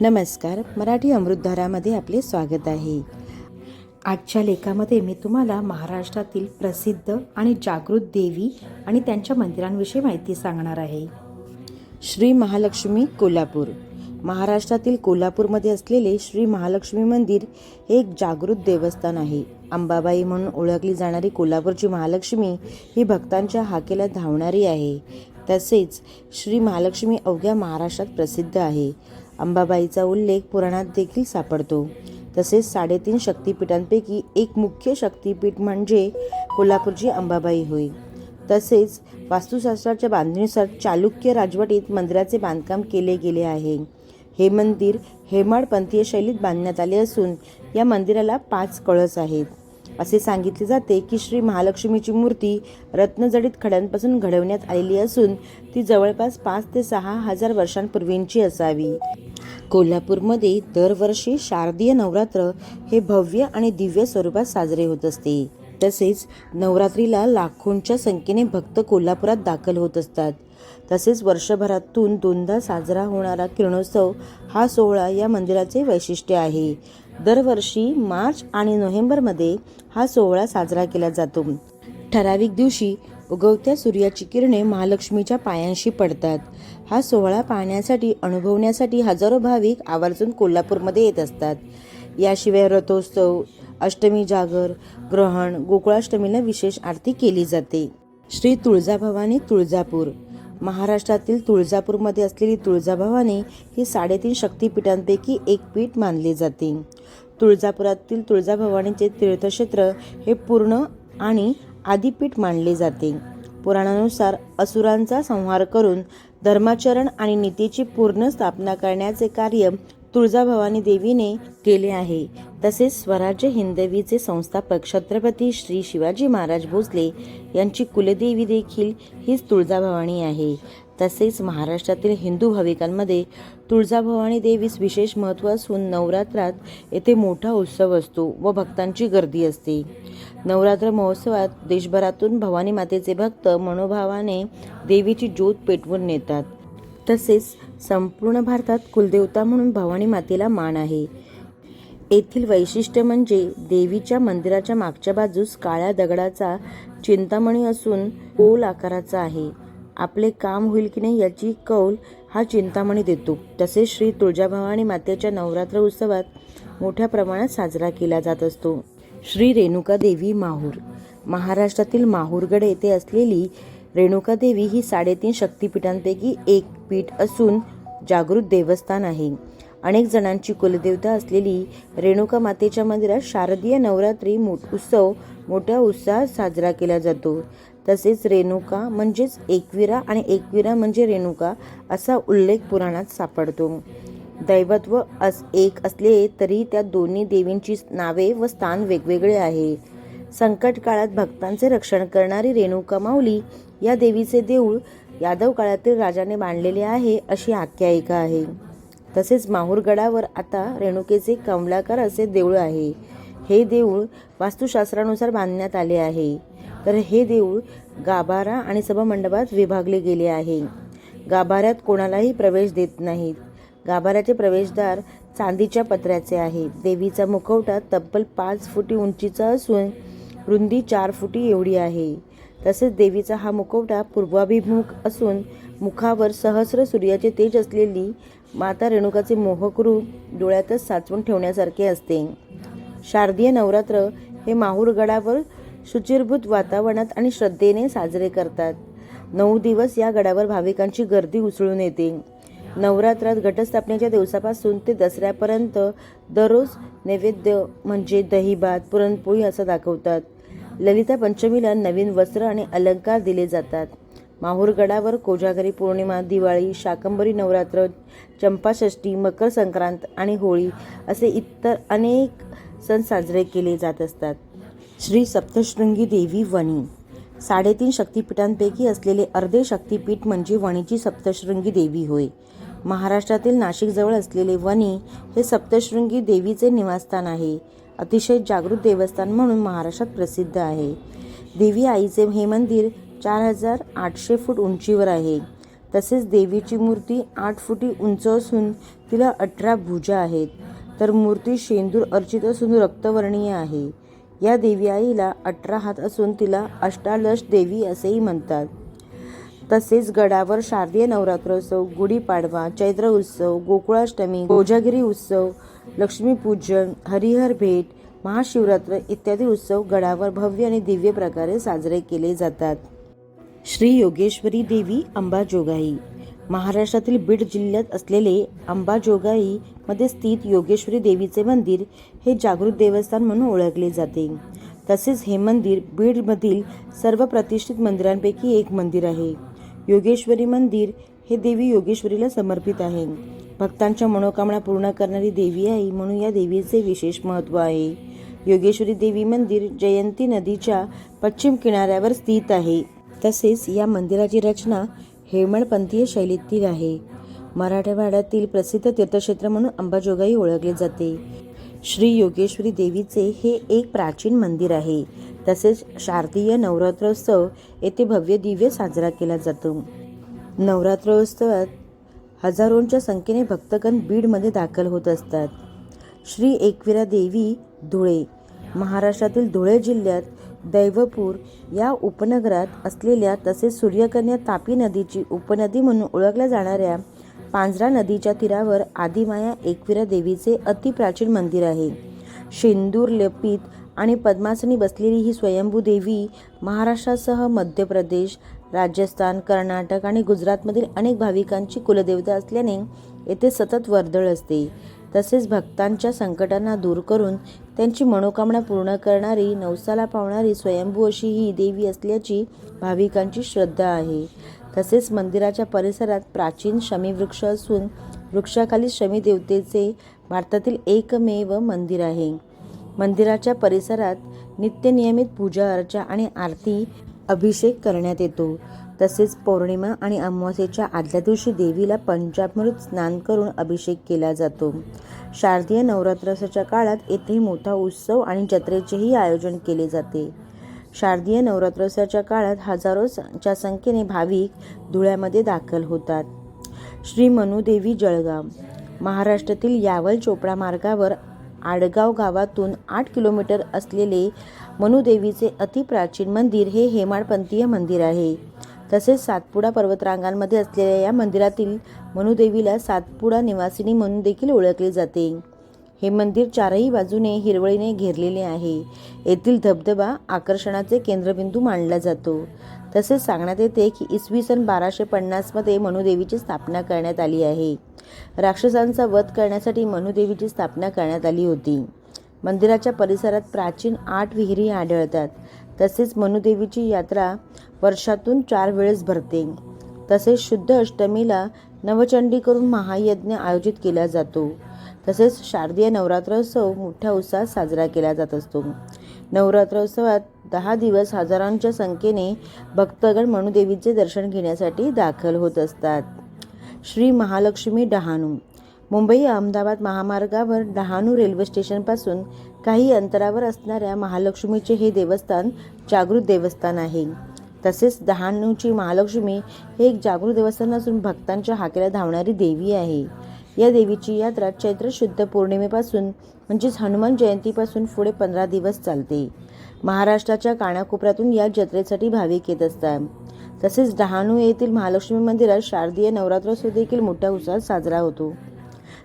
नमस्कार मराठी अमृतधारामध्ये आपले स्वागत आहे. आजच्या लेखामध्ये मी तुम्हाला महाराष्ट्रातील प्रसिद्ध आणि जागृत देवी आणि त्यांच्या मंदिरांविषयी माहिती सांगणार आहे. श्री महालक्ष्मी कोल्हापूर. महाराष्ट्रातील कोल्हापूरमध्ये असलेले श्री महालक्ष्मी मंदिर हे एक जागृत देवस्थान आहे. अंबाबाई म्हणून ओळखली जाणारी कोल्हापूरची महालक्ष्मी ही भक्तांच्या हाकेला धावणारी आहे. तसेच श्री महालक्ष्मी अवघ्या महाराष्ट्रात प्रसिद्ध आहे. अंबाबाईचा उल्लेख पुराणात देखील सापडतो. तसेच साडेतीन शक्तिपीठांपैकी एक मुख्य शक्तिपीठ म्हणजे कोल्हापूरची अंबाबाई होय. तसेच वास्तुशास्त्राच्या बांधणीनुसार चालुक्य राजवटीत मंदिराचे बांधकाम केले गेले आहे. हे मंदिर हेमाडपंथीय शैलीत बांधण्यात आले असून या मंदिराला पाच कळस आहेत. असे सांगितले जाते की श्री महालक्ष्मीची मूर्ती रत्नजडित खड्यांपासून घडवण्यात आलेली असून ती जवळपास पाच ते सहा हजार वर्षांपूर्वींची असावी. कोल्हापूरमध्ये दरवर्षी शारदीय नवरात्र हे भव्य आणि दिव्य स्वरूपात साजरे होत असते. तसेच नवरात्रीला लाखोंच्या संख्येने भक्त कोल्हापुरात दाखल होत असतात. तसेच वर्षभरातून दोनदा साजरा होणारा किरणोत्सव हा सोहळा या मंदिराचे वैशिष्ट्य आहे. दरवर्षी मार्च आणि नोव्हेंबरमध्ये हा सोहळा साजरा केला जातो. ठराविक दिवशी उगवत्या सूर्याची किरणे महालक्ष्मीच्या पायांशी पडतात. हा सोहळा पाहण्यासाठी अनुभवण्यासाठी हजारो भाविक आवर्जून कोल्हापूरमध्ये येत असतात. याशिवाय रथोत्सव अष्टमी जागर ग्रहण गोकुळाष्टमीला विशेष आरती केली जाते. श्री तुळजाभवानी तुळजापूर. महाराष्ट्रातील तुळजापूरमध्ये असलेली तुळजाभवानी ही साडेतीन शक्तिपीठांपैकी एक पीठ मानले जाते. तुळजापुरातील तुळजाभवानीचे तीर्थक्षेत्र हे पूर्ण आणि आदिपीठ मानले जाते. पुराणानुसार असुरांचा संहार करून धर्माचरण आणि नीतीची पूर्ण स्थापना करण्याचे कार्य तुळजाभवानी देवीने केले आहे. तसेच स्वराज्य हिंदवीचे संस्थापक छत्रपती श्री शिवाजी महाराज भोसले यांची कुलदेवी देखील हीच तुळजाभवानी आहे. तसेच महाराष्ट्रातील हिंदू भाविकांमध्ये तुळजाभवानी देवीस विशेष महत्त्व असून नवरात्रात येथे मोठा उत्सव असतो व भक्तांची गर्दी असते. नवरात्र महोत्सवात देशभरातून भवानी मातेचे भक्त मनोभावाने देवीची ज्योत पेटवून नेतात. तसेच संपूर्ण भारतात कुलदेवता म्हणून भवानी मातेला मान आहे. येथील वैशिष्ट्य म्हणजे देवीच्या मंदिराच्या मागच्या बाजूस काळ्या दगडाचा चिंतामणी असून गोल आकाराचा आहे. आपले काम होईल की नाही याची कौल हा चिंतामणी देतो. तसेच श्री तुळजाभवानी मातेच्या नवरात्र उत्सवात मोठ्या प्रमाणात साजरा केला जात असतो. श्री रेणुका देवी माहूर. महाराष्ट्रातील माहूरगड येथे असलेली रेणुका देवी ही साडेतीन शक्तिपीठांपैकी एक पीठ असून जागृत देवस्थान आहे. अनेक जणांची कुलदेवता असलेली रेणुका मातेच्या मंदिरात शारदीय नवरात्री मो उत्सव मोठ्या उत्साहात साजरा केला जातो. तसेच रेणुका म्हणजेच एकविरा आणि एकविरा म्हणजे रेणुका असा उल्लेख पुराणात सापडतो. दैवत्व अस एक असले तरी त्या दोन्ही देवींची नावे व स्थान वेगवेगळे आहे. संकट काळात भक्तांचे रक्षण करणारी रेणुका माऊली या देवीचे देऊळ यादव काळातील राजाने बांधलेले आहे अशी आख्यायिका आहे. तसेच माहूरगडावर आता रेणुकेचे कमलाकार असे देऊळ आहे. हे देऊळ वास्तुशास्त्रानुसार बांधण्यात आले आहे. तर हे देऊळ गाभारा आणि सभामंडपात विभागले गेले आहे. गाभाऱ्यात कोणालाही प्रवेश देत नाहीत. गाभाऱ्याचे प्रवेशद्वार चांदीच्या पत्र्याचे आहे. देवीचा मुखवटा तब्बल पाच फुटी उंचीचा असून रुंदी चार फुटी एवढी आहे. तसेच देवीचा हा मुखवटा पूर्वाभिमुख असून मुखावर सहस्र सूर्याचे तेज असलेली माता रेणुकाचे मोहक रूप डोळ्यातच साचवून ठेवण्यासारखे असते. शारदीय नवरात्र हे माहूरगडावर शुचिरभूत वातावरणात आणि श्रद्धेने साजरे करतात. नऊ दिवस या गडावर भाविकांची गर्दी उसळून येते. नवरात्रात घटस्थापनेच्या दिवसापासून ते दसऱ्यापर्यंत दररोज नैवेद्य म्हणजे दहीभात पुरणपोळी असं दाखवतात. ललिता पंचमीला नवीन वस्त्र आणि अलंकार दिले जातात. माहूरगडावर कोजागरी पौर्णिमा दिवाळी शाकंबरी नवरात्र चंपाषष्ठी मकर संक्रांत आणि होळी असे इतर अनेक सण साजरे केले जात असतात. श्री सप्तशृंगी देवी वणी. साडेतीन शक्तिपीठांपैकी असलेले अर्धे शक्तिपीठ म्हणजे वणीची सप्तशृंगी देवी होय. महाराष्ट्रातील नाशिकजवळ असलेले वणी हे सप्तशृंगी देवीचे निवासस्थान आहे. अतिशय जागृत देवस्थान म्हणून महाराष्ट्रात प्रसिद्ध आहे. देवी आईचे हे मंदिर चार हजार आठशे फूट उंचीवर आहे. तसेच देवीची मूर्ती आठ फुटी उंच असून तिला अठरा भुजा आहेत. तर मूर्ती शेंदूर अर्चित असून रक्तवर्णीय आहे. या देवी आईला अठरा हात असून तिला अष्टालश देवी असेही म्हणतात. तसेच गडावर शारदीय नवरात्रोत्सव गुढीपाडवा चैत्र उत्सव गोकुळाष्टमी कोजागिरी उत्सव लक्ष्मीपूजन हरिहर भेट महाशिवरात्र इत्यादी उत्सव गडावर भव्य आणि दिव्य प्रकारे साजरे केले जातात. श्री योगेश्वरी देवी अंबाजोगाई. महाराष्ट्रातील बीड जिल्ह्यात असलेले अंबाजोगाईमध्ये स्थित योगेश्वरी देवीचे मंदिर हे जागृत देवस्थान म्हणून ओळखले जाते. तसेच हे मंदिर बीडमधील सर्व प्रतिष्ठित मंदिरांपैकी एक मंदिर आहे. योगेश्वरी मंदिर हे देवी योगेश्वरीला समर्पित आहे. भक्तांच्या मनोकामना पूर्ण करणारी देवी आहे म्हणून या देवीचे विशेष महत्त्व आहे. योगेश्वरी देवी मंदिर जयंती नदीच्या पश्चिम किनाऱ्यावर स्थित आहे. तसेच या मंदिराची रचना हेमळपंथीय शैलीतील आहे. मराठवाड्यातील प्रसिद्ध तीर्थक्षेत्र म्हणून अंबाजोगाई ओळखले जाते. श्री योगेश्वरी देवीचे हे एक प्राचीन मंदिर आहे. तसेच शारदीय नवरात्रोत्सव येथे भव्य दिव्य साजरा केला जातो. नवरात्रोत्सवात हजारोंच्या संख्येने भक्तगण बीडमध्ये दाखल होत असतात. श्री एकविरा देवी धुळे महाराष्ट्रातील धुळे जिल्ह्यात दैवपूर या उपनगरात असलेल्या तसेच सूर्यकन्या तापी नदीची उपनदी म्हणून ओळखल्या जाणाऱ्या पांझरा नदीच्या तीरावर आदिमाया एकविरा देवीचे अतिप्राचीन मंदिर आहे. शेंदूर लेपित आणि पद्मासनी बसलेली ही स्वयंभू देवी महाराष्ट्रासह मध्य प्रदेश राजस्थान कर्नाटक आणि गुजरातमधील अनेक भाविकांची कुलदेवता असल्याने येथे सतत वर्दळ असते. तसेच भक्तांच्या संकटांना दूर करून त्यांची मनोकामना पूर्ण करणारी नवसाला पावणारी स्वयंभू अशी ही देवी असल्याची भाविकांची श्रद्धा आहे. तसेच मंदिराच्या परिसरात प्राचीन शमीवृक्ष असून वृक्षाखाली शमी देवतेचे भारतातील एकमेव मंदिर आहे. मंदिराच्या परिसरात नित्यनियमित पूजा अर्चा आणि आरती अभिषेक करण्यात येतो. तसेच पौर्णिमा आणि अमावस्येच्या आदल्या दिवशी देवीला पंचामृत स्नान करून अभिषेक केला जातो. शारदीय नवरात्राच्या काळात येथे मोठा उत्सव आणि जत्रेचेही आयोजन केले जाते. शारदीय नवरात्रोत्सवाच्या काळात हजारोच्या संख्येने भाविक धुळ्यामध्ये दाखल होतात. श्री मनुदेवी जळगाव महाराष्ट्रातील यावल चोपडा मार्गावर आडगाव गावातून आठ किलोमीटर असलेले मनुदेवीचे अतिप्राचीन मंदिर हे हेमाडपंथीय मंदिर आहे. तसेच सातपुडा पर्वतरांगांमध्ये असलेल्या या मंदिरातील मनुदेवीला सातपुडा निवासिनी म्हणून देखील ओळखले जाते. हे मंदिर चारही बाजूने हिरवळीने घेरलेले आहे. येथील धबधबा आकर्षणाचे केंद्रबिंदू मानला जातो. तसेच सांगण्यात येते की इसवी सन बाराशे पन्नासमध्ये मनुदेवीची स्थापना करण्यात आली आहे. राक्षसांचा वध करण्यासाठी मनुदेवीची स्थापना करण्यात आली होती. मंदिराच्या परिसरात प्राचीन आठ विहिरी आढळतात. तसेच मनुदेवीची यात्रा वर्षातून चार वेळेस भरते. तसेच शुद्ध अष्टमीला नवचंडी करून महायज्ञ आयोजित केला जातो. तसेच शारदीय नवरात्रोत्सव मोठ्या उत्साहात साजरा केला जात असतो. नवरात्रोत्सवात दहा दिवस हजारांच्या संख्येने भक्तगण मनुदेवीचे दर्शन घेण्यासाठी दाखल होत असतात. श्री महालक्ष्मी डहाणू. मुंबई अहमदाबाद महामार्गावर डहाणू रेल्वे स्टेशनपासून काही अंतरावर असणाऱ्या महालक्ष्मीचे हे देवस्थान जागृत देवस्थान आहे. तसेच डहाणूची महालक्ष्मी हे एक जागृत देवस्थान असून भक्तांच्या हाकेला धावणारी देवी आहे. या देवीची यात्रा चैत्र शुद्ध पौर्णिमेपासून म्हणजेच हनुमान जयंतीपासून पुढे पंधरा दिवस चालते. महाराष्ट्राच्या कानाकोपऱ्यातून या जत्रेसाठी भाविक येत असतात. तसेच डहाणू येथील महालक्ष्मी मंदिरात शारदीय नवरात्रोत्सव देखील मोठ्या उत्साहात साजरा होतो.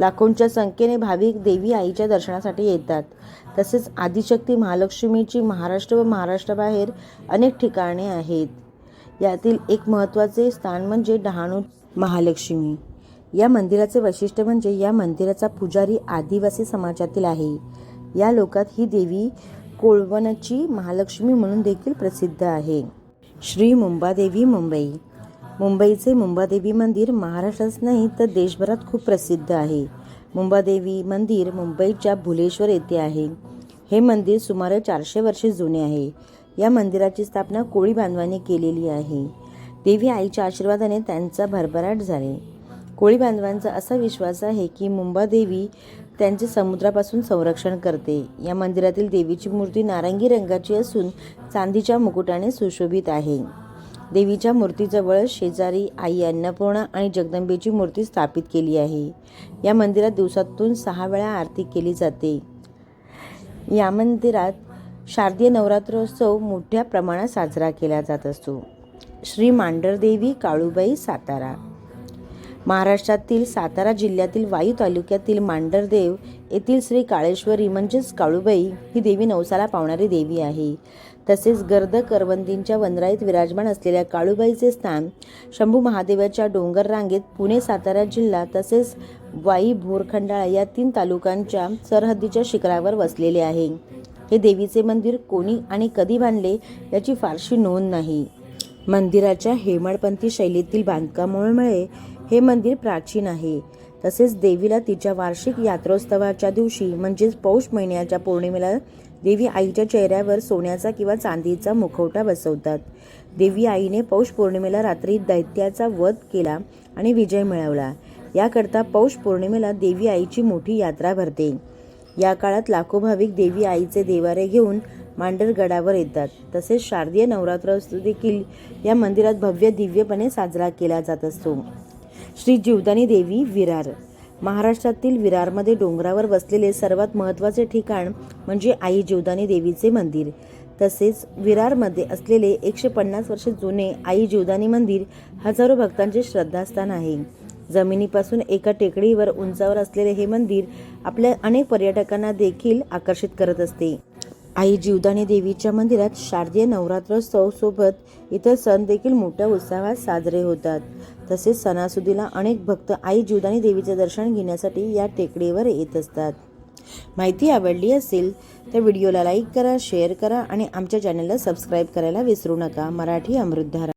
लाखोंच्या संख्येने भाविक देवी आईच्या दर्शनासाठी येतात. तसेच आदिशक्ती महालक्ष्मीची महाराष्ट्र व महाराष्ट्राबाहेर अनेक ठिकाणे आहेत. यातील एक महत्त्वाचे स्थान म्हणजे डहाणू महालक्ष्मी. या मंदिराचे वैशिष्ट्य म्हणजे या मंदिराचा पुजारी आदिवासी समाजातील आहे. या लोकात ही देवी कोळवणची महालक्ष्मी म्हणून देखील प्रसिद्ध आहे. श्री मुंबादेवी मुंबई. मुंबईचे मुंबादेवी मंदिर महाराष्ट्रात नाही तर देशभरात खूप प्रसिद्ध आहे. मुंबादेवी मंदिर मुंबईच्या भुलेश्वर येथे आहे. हे मंदिर सुमारे चारशे वर्षे जुने आहे. या मंदिराची स्थापना कोळी बांधवांनी केलेली आहे. देवी आईच्या आशीर्वादाने त्यांचा भरभराट झाले. कोळी बांधवांचा असा विश्वास आहे की मुंबादेवी त्यांचे समुद्रापासून संरक्षण करते. या मंदिरातील देवीची मूर्ती नारंगी रंगाची असून चांदीच्या मुकुटाने सुशोभित आहे. देवीच्या मूर्तीजवळ शेजारी आई अन्नपूर्णा आणि जगदंबेची मूर्ती स्थापित केली आहे. या मंदिरात दिवसातून सहा वेळा आरती केली जाते. या मंदिरात शारदीय नवरात्रोत्सव मोठ्या प्रमाणात साजरा केला जात असतो. श्री मांडरदेवी काळूबाई सातारा महाराष्ट्रातील सातारा जिल्ह्यातील वायू तालुक्यातील मांडरदेव येथील श्री काळेश्वरी म्हणजेच काळूबाई ही देवी नवसाला पावणारी देवी आहे. तसेच गर्द करवंदींच्या वनराईत विराजमान असलेल्या काळूबाईचे स्थान शंभू महादेवाच्या डोंगर रांगेत पुणे सातारा जिल्हा तसेच वाई भोरखंडाळा या तीन तालुक्यांच्या सरहद्दीच्या शिखरावर वसलेले आहे. हे देवीचे मंदिर कोणी आणि कधी बांधले याची फारशी नोंद नाही. मंदिराच्या हेमाडपंथी शैलीतील बांधकामामुळे हे मंदिर प्राचीन आहे. तसेच देवीला तिच्या वार्षिक यात्रोत्सवाच्या दिवशी म्हणजेच पौष महिन्याच्या पौर्णिमेला देवी आईच्या चेहऱ्यावर सोन्याचा किंवा चांदीचा मुखवटा बसवतात. देवी आईने पौष पौर्णिमेला रात्री दैत्याचा वध केला आणि विजय मिळवला. याकरता पौष पौर्णिमेला देवी आईची मोठी यात्रा भरते. या काळात लाखो भाविक देवी आईचे देवारे घेऊन मांडरगडावर येतात. तसेच शारदीय नवरात्र देखील या मंदिरात भव्य दिव्यपणे साजरा केला जात असतो. श्री जीवदानी देवी विरार. महाराष्ट्रातील विरारमध्ये डोंगरावर वसलेले सर्वात महत्त्वाचे ठिकाण म्हणजे आई जीवदानी देवीचे मंदिर. तसेच विरारमध्ये असलेले एकशे पन्नास वर्ष जुने आई जीवदानी मंदिर हजारो भक्तांचे श्रद्धास्थान आहे. जमिनीपासून एका टेकडीवर उंचावर असलेले हे मंदिर आपल्या अनेक पर्यटकांना देखील आकर्षित करत असते. आई जीवदानी देवीच्या मंदिरात शारदीय नवरात्रोत्सव सोबत इतर सण देखील मोठ्या उत्साहात साजरे होतात. तसेच सणासुदीला अनेक भक्त आई जीवदानी देवीचे दर्शन घेण्यासाठी या टेकडीवर येत असतात. माहिती आवडली असेल तर व्हिडिओला लाईक करा शेअर करा आणि आमच्या चॅनलला सबस्क्राईब करायला विसरू नका. मराठी अमृतधारा